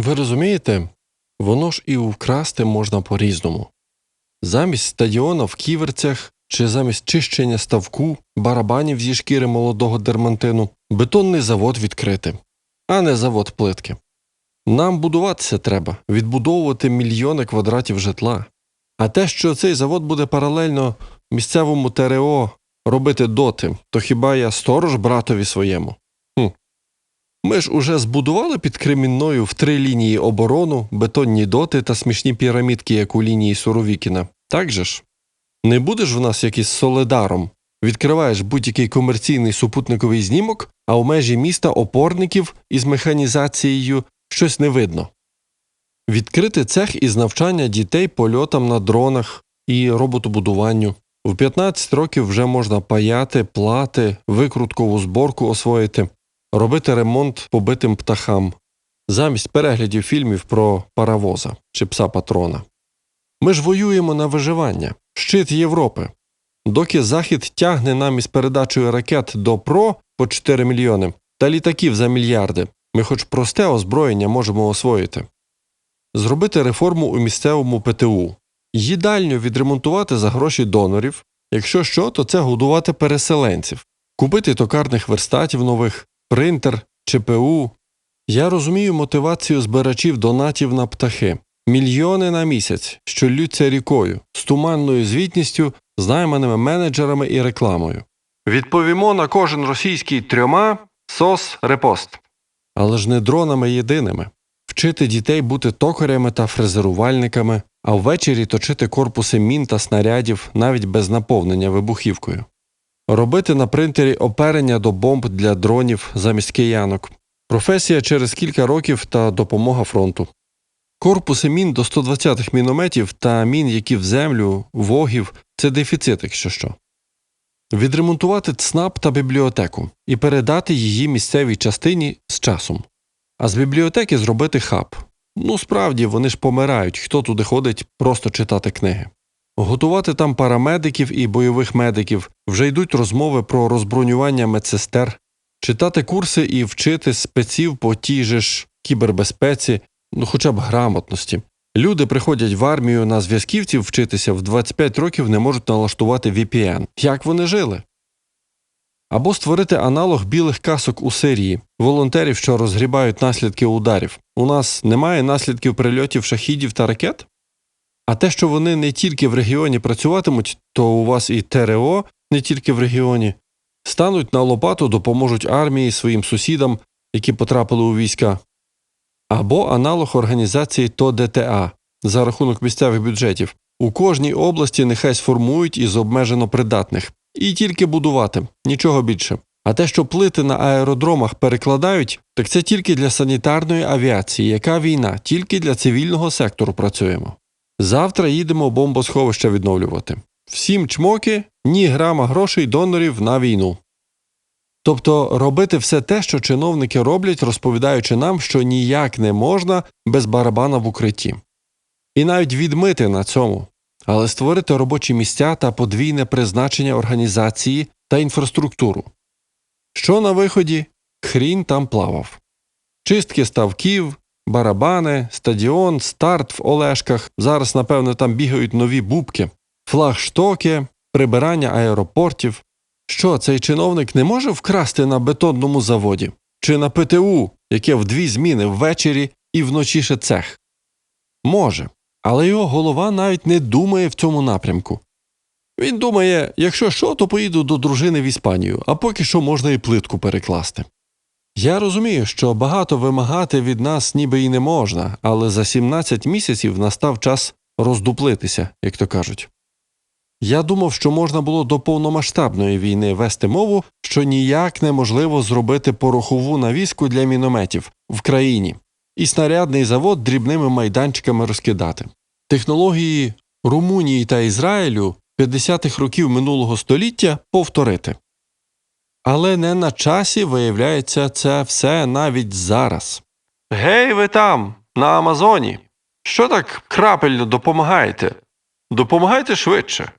Ви розумієте, воно ж і вкрасти можна по-різному. Замість стадіона в ківерцях чи замість чищення ставку, барабанів зі шкіри молодого дермантину, бетонний завод відкрити, а не завод плитки. Нам будуватися треба, відбудовувати мільйони квадратів житла. А те, що цей завод буде паралельно місцевому ТРО робити доти, то хіба я сторож братові своєму? Ми ж уже збудували під Кремінною в три лінії оборону, бетонні доти та смішні пірамідки, як у лінії Суровікіна. Так же ж? Не будеш в нас якийсь солидаром. Відкриваєш будь-який комерційний супутниковий знімок, а у межі міста опорників із механізацією щось не видно. Відкрити цех із навчання дітей польотам на дронах і роботобудуванню. В 15 років вже можна паяти, плати, викруткову зборку освоїти, робити ремонт побитим птахам, замість переглядів фільмів про паровоза чи пса патрона. Ми ж воюємо на виживання, щит Європи. Доки Захід тягне нам із передачею ракет до ПРО по 4 мільйони та літаків за мільярди, ми хоч просте озброєння можемо освоїти. Зробити реформу у місцевому ПТУ, їдальню відремонтувати за гроші донорів, якщо що, то це годувати переселенців, купити токарних верстатів нових, принтер, ЧПУ. Я розумію мотивацію збирачів донатів на птахи. Мільйони на місяць, що ллються рікою, з туманною звітністю, з найманими менеджерами і рекламою. Відповімо на кожен російський трьома сос репост. Але ж не дронами єдиними. Вчити дітей бути токарями та фрезерувальниками, а ввечері точити корпуси мін та снарядів навіть без наповнення вибухівкою. Робити на принтері оперення до бомб для дронів замість киянок. Професія через кілька років та допомога фронту. Корпуси мін до 120-х мінометів та мін, які в землю, вогів це дефіцит, якщо що. Відремонтувати ЦНАП та бібліотеку і передати її місцевій частині з часом. А з бібліотеки зробити хаб. Ну, справді, вони ж помирають, хто туди ходить просто читати книги. Готувати там парамедиків і бойових медиків, вже йдуть розмови про розбронювання медсестер, читати курси і вчити спеців по тій же ж кібербезпеці, ну хоча б грамотності. Люди приходять в армію на зв'язківців вчитися в 25 років не можуть налаштувати VPN. Як вони жили? Або створити аналог білих касок у Сирії, волонтерів, що розгрібають наслідки ударів. У нас немає наслідків прильотів шахідів та ракет? А те, що вони не тільки в регіоні працюватимуть, то у вас і ТРО не тільки в регіоні, стануть на лопату, допоможуть армії своїм сусідам, які потрапили у війська, або аналог організації ТОДТА за рахунок місцевих бюджетів. У кожній області нехай сформують із обмежено придатних і тільки будувати, нічого більше. А те, що плити на аеродромах перекладають, так це тільки для санітарної авіації, яка війна, тільки для цивільного сектору працюємо. Завтра їдемо бомбосховища відновлювати. Всім чмоки, ні грама грошей донорів на війну. Тобто робити все те, що чиновники роблять, розповідаючи нам, що ніяк не можна без барабана в укритті. І навіть відмити на цьому, але створити робочі місця та подвійне призначення організації та інфраструктуру. Що на виході хрінь там плавав. Чистки ставків, барабани, стадіон, старт в Олешках. Зараз, напевно, там бігають нові бубки, флагштоки, прибирання аеропортів. Що цей чиновник не може вкрасти на бетонному заводі чи на ПТУ, яке в дві зміни ввечері і вночі ще цех? Може, але його голова навіть не думає в цьому напрямку. Він думає, якщо що, то поїду до дружини в Іспанію, а поки що можна і плитку перекласти. Я розумію, що багато вимагати від нас ніби і не можна, але за 17 місяців настав час роздуплитися, як то кажуть. Я думав, що можна було до повномасштабної війни вести мову, що ніяк неможливо зробити порохову навіску для мінометів в країні і снарядний завод дрібними майданчиками розкидати. Технології Румунії та Ізраїлю 50-х років минулого століття повторити. Але не на часі виявляється це все навіть зараз. Гей, ви там, на Амазоні. Що так крапельно допомагаєте? Допомагайте швидше.